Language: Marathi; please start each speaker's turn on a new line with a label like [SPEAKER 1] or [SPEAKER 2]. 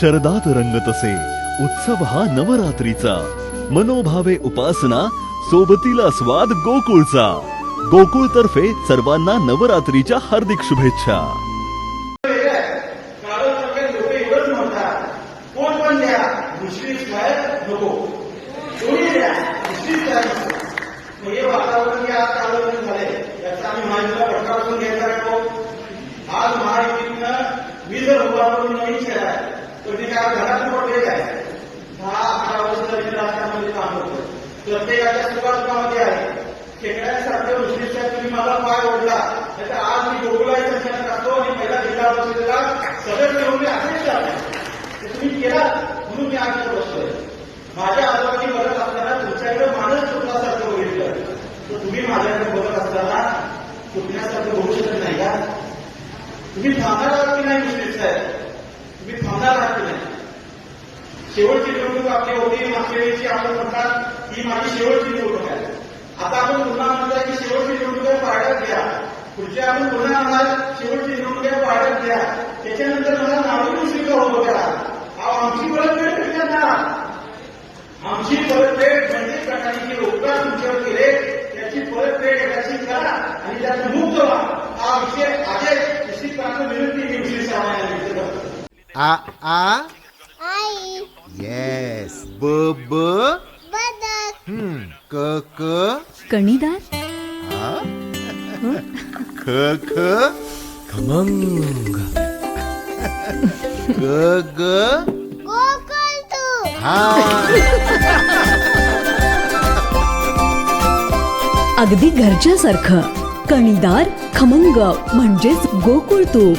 [SPEAKER 1] शरदात रंगतसे उत्सव हा नवरात्रीचा. मनोभावे उपासना सोबतीला स्वाद गोकुळचा. गोकुळ तर्फे सर्वांना नवरात्रीच्या हार्दिक शुभेच्छा.
[SPEAKER 2] कारण सगळे लोक एवढंच म्हणतात कोण पण आज चालवलं झालंय याचा आम्ही तर मी काय घरात पडले काय दहा अकरा वर्ष तरी राजकारणामध्ये काम करतो प्रत्येकाच्या सुखासुखामध्ये आहे. खेकड्यांसारखे मुस्लिम साहेब तुम्ही मला पाय ओढला. तर आज मी गोकुळाच्या असतो आणि पहिला जिल्हा परिषदेला सदस्य होऊन मी ते तुम्ही केला म्हणून मी आज बसतोय माझ्या आजोबांनी बघत असताना तुमच्याकडे माणूस चुकल्यासारखं बघितलं. तर तुम्ही माझ्याकडे बघत असताना चुकण्यासारखं बघू शकत नाही का? तुम्ही थांबणार आहात की नाही मुस्लिम साहेब तुम्ही थांबणार आहात की नाही शेवटची निवडणूक आपली होती मागच्या वेळेची आपण म्हणतात ही माझी शेवटची निवडणूक आहे. आता आपण पुन्हा म्हणतात की शेवटची निवडणूक आहे घ्या. पुढच्या आपण पुन्हा म्हणाल शेवटची निवडणूक आहे घ्या. त्याच्यानंतर मला नागरिक स्वीकार होतो करा आमची परतफेड कधी करणार? आमची परतफेड म्हणजे प्रकारे जे उपकार तुमच्यावर केले त्याची परतफेड त्याची करा आणि त्यात मुक्त व्हा. हा विषय आजच निश्चितपणाने विनंती मी विषय सामान्य
[SPEAKER 3] आ आ? येस ब ब
[SPEAKER 4] बदक
[SPEAKER 3] हम्म क क
[SPEAKER 5] कणीदार
[SPEAKER 3] ख ख खमंग. ग ग
[SPEAKER 4] तू.
[SPEAKER 3] हा.
[SPEAKER 5] अगदी घरच्यासारखं. कणीदार खमंग म्हणजेच गोकुळ तूप